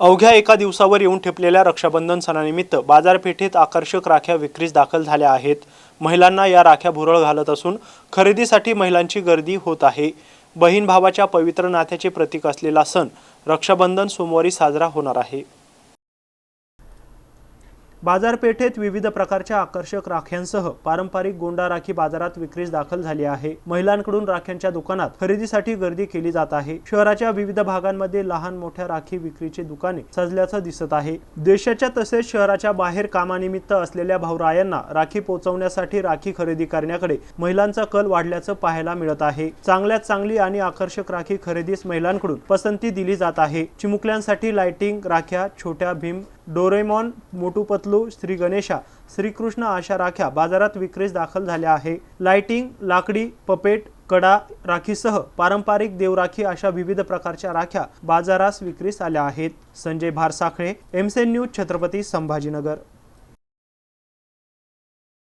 अवघ्या एका दिवसावर येऊन ठेपलेल्या रक्षाबंधन सणानिमित्त बाजारपेठेत आकर्षक राख्या विक्रीस दाखल झाल्या आहेत. महिलांना या राख्या भुरळ घालत असून खरेदीसाठी महिलांची गर्दी होत आहे. बहीण भावाच्या पवित्र नात्याचे प्रतीक असलेला सण रक्षाबंधन सोमवारी साजरा होणार आहे. बाजारपेठेत विविध प्रकारच्या आकर्षक राख्यांसह पारंपरिक गोंडा राखी बाजारात विक्रीस दाखल झाली आहे. महिलांकडून राख्यांच्या दुकानात खरेदीसाठी गर्दी केली जात आहे. शहराच्या विविध भागांमध्ये लहान मोठ्या राखी विक्रीची दुकाने सजल्याचं दिसत आहे. देशाच्या तसेच शहराच्या बाहेर कामानिमित्त असलेल्या भाऊरायांना राखी पोहोचवण्यासाठी राखी खरेदी करण्याकडे महिलांचा कल वाढल्याचं पाहायला मिळत आहे. चांगल्यात चांगली आणि आकर्षक राखी खरेदीस महिलांकडून पसंती दिली जात आहे. चिमुकल्यांसाठी लाइटिंग राख्या छोट्या भीम डोरेमॉन मोटू पतलू श्री गणेशा श्रीकृष्ण अशा राख्या बाजारात विक्रीस दाखल झाल्या आहे. लाइटिंग लाकडी पपेट कडा राखीसह पारंपरिक देवराखी अशा विविध प्रकारच्या राख्या बाजारास विक्रीस आल्या आहेत. संजय भारसाखळे एमसेन न्यूज छत्रपती संभाजीनगर.